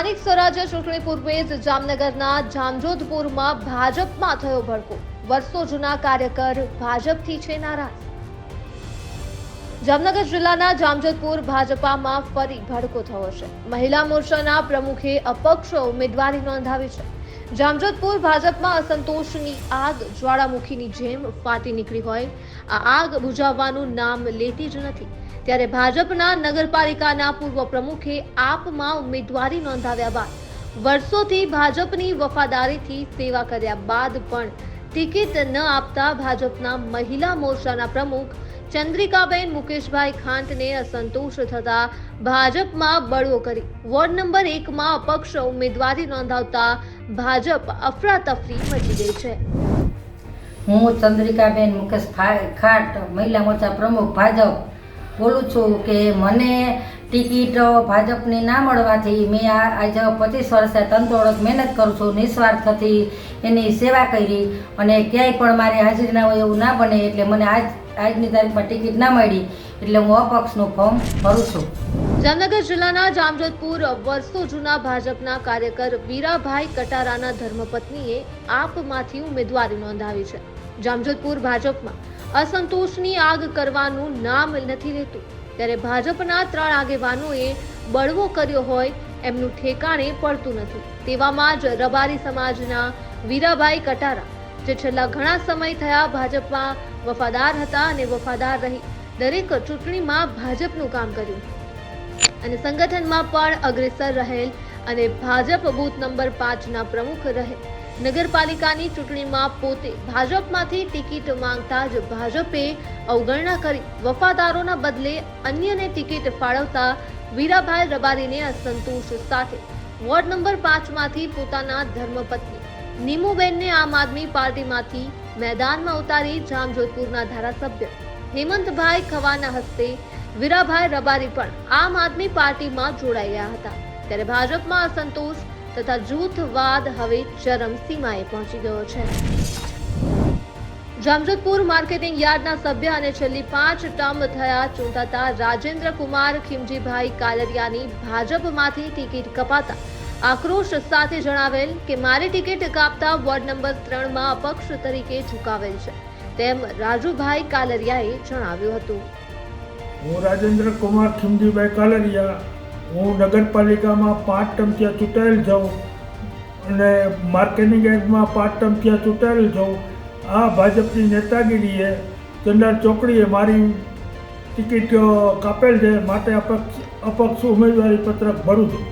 સ્વરાજ્ય ચૂંટણી પૂર્વે જ જામનગરના જામજોધપુરમાં ભાજપમાં થયો ભડકો. વર્ષો જૂના કાર્યકર ભાજપથી છે નારાજ. જામનગર જિલ્લાના જામજોધપુર ભાજપામાં ફરી ભડકો થયો છે. મહિલા મોરચાના પ્રમુખે અપક્ષ ઉમેદવારી નોંધાવી છે. જામજોધપુર ભાજપમાં અસંતોષની આગ જ્વાળામુખીની જેમ ફાટી નીકળી હોય. આ આગ બુઝાવવાનું નામ લેતી જ નથી. ત્યારે ભાજપના નગરપાલિકાના પૂર્વ પ્રમુખે આપમાં ઉમેદવારી નોંધાવ્યા બાદ વર્ષોથી ભાજપની વફાદારીથી સેવા કર્યા બાદ પણ ટિકિટ ન આપતા ભાજપના મહિલા મોરચાના પ્રમુખ ચંદ્રિકાબેન મુકેશભાઈ ખાંટને અસંતોષ થતા ભાજપમાં બળવો કરી વોર્ડ નંબર એકમાં અપક્ષ ઉમેદવારી નોંધાવતા ભાજપ અફરાતફરી મચી ગઈ છે. હું ચંદ્રિકાબેન મુકેશ ખાટ, મહિલા મોરચા પ્રમુખ, ભાજપ બોલું છું કે મને ટિકિટ ભાજપની ના મળવાથી મેં આ આજે પચીસ વર્ષે તંતોડક મહેનત કરું છું, નિસ્વાર્થથી એની સેવા કરી અને ક્યાંય પણ મારી હાજરી ના હોય એવું ના બને એટલે મને આજ, આજની તારીખમાં ટિકિટ ના મળી એટલે હું અપક્ષનું ફોર્મ ભરું છું. જામનગર જિલ્લાના જામજોધપુર વર્ષો જૂના ભાજપના કાર્યકર વીરાભાઈ કટારાના ધર્મપત્નીએ આપમાંથી ઉમેદવારી નોંધાવી છે. જામજોધપુર ભાજપમાં અસંતોષની આગ કરવાનું નામ નથી લેતું. ત્યારે ભાજપના ત્રણ આગેવાનોએ બળવો કર્યો હોય એમનું ઠેકાણે પડતું નથી. તેવામાં જ રબારી સમાજના વીરાભાઈ કટારા, જે છેલ્લા ઘણા સમય થયા ભાજપમાં વફાદાર હતા અને વફાદાર રહી, દરેક ચૂંટણીમાં ભાજપનું કામ કર્યું. અને સંગઠનમાં પણ અગ્રેસર રહેલ અને ભાજપ બૂથ નંબર પાંચના પ્રમુખ રહે. નગરપાલિકાની ચૂંટણીમાં પોતે ભાજપમાંથી ટિકિટ માંગતા જ ભાજપે અવગણના કરી. વફાદારોના બદલે અન્યને ટિકિટ ફાળવતા વીરાભાઈ રબારીને અસંતોષ સાથે. વોર્ડ નંબર પાંચમાંથી પોતાના ધર્મપત્ની. નીમુબેનને આમ આદમી પાર્ટીમાંથી મેદાનમાં ઉતારી જામજોધપુરના ધારાસભ્ય. હેમંતભાઈ ખવાના હસ્તે વીરાભાઈ રબારી પણ આમ આદમી પાર્ટીમાં જોડાયા હતા. ત્યારે ભાજપમાં અસંતોષ તથા જૂથવાદ હવે ચરમસીમાએ પહોંચી ગયો છે. જામજોધપુર માર્કેટિંગ યાર્ડના સભ્ય અને છેલ્લી પાંચ ટર્મ થયા ચૂંટાતા રાજેન્દ્ર કુમાર ખીમજીભાઈ કાલરિયાની ભાજપમાંથી ટિકિટ કપાતા. આક્રોશ સાથે જણાવેલ કે મારી ટિકિટ કાપતા વોર્ડ નંબર ત્રણમાં અપક્ષ તરીકે ઝુકાવેલ છે. તેમ રાજુભાઈ કાલરિયાએ જણાવ્યું હતું. હું રાજેન્દ્ર કુમાર ખીમજીભાઈ કાલરિયા હું નગરપાલિકામાં પાંચ ટર્મ ત્યાં ચૂંટાયેલ જાઉં અને માર્કેટિંગ એડમાં પાંચ ટર્મ ત્યાં ચૂંટાયેલ જાઉં, આ ભાજપની નેતાગીરીએ ચંદાર ચોકડીએ મારી ટિકિટ કાપેલ છે, માટે અપક્ષ અપક્ષ ઉમેદવારી પત્રક ભરું છું.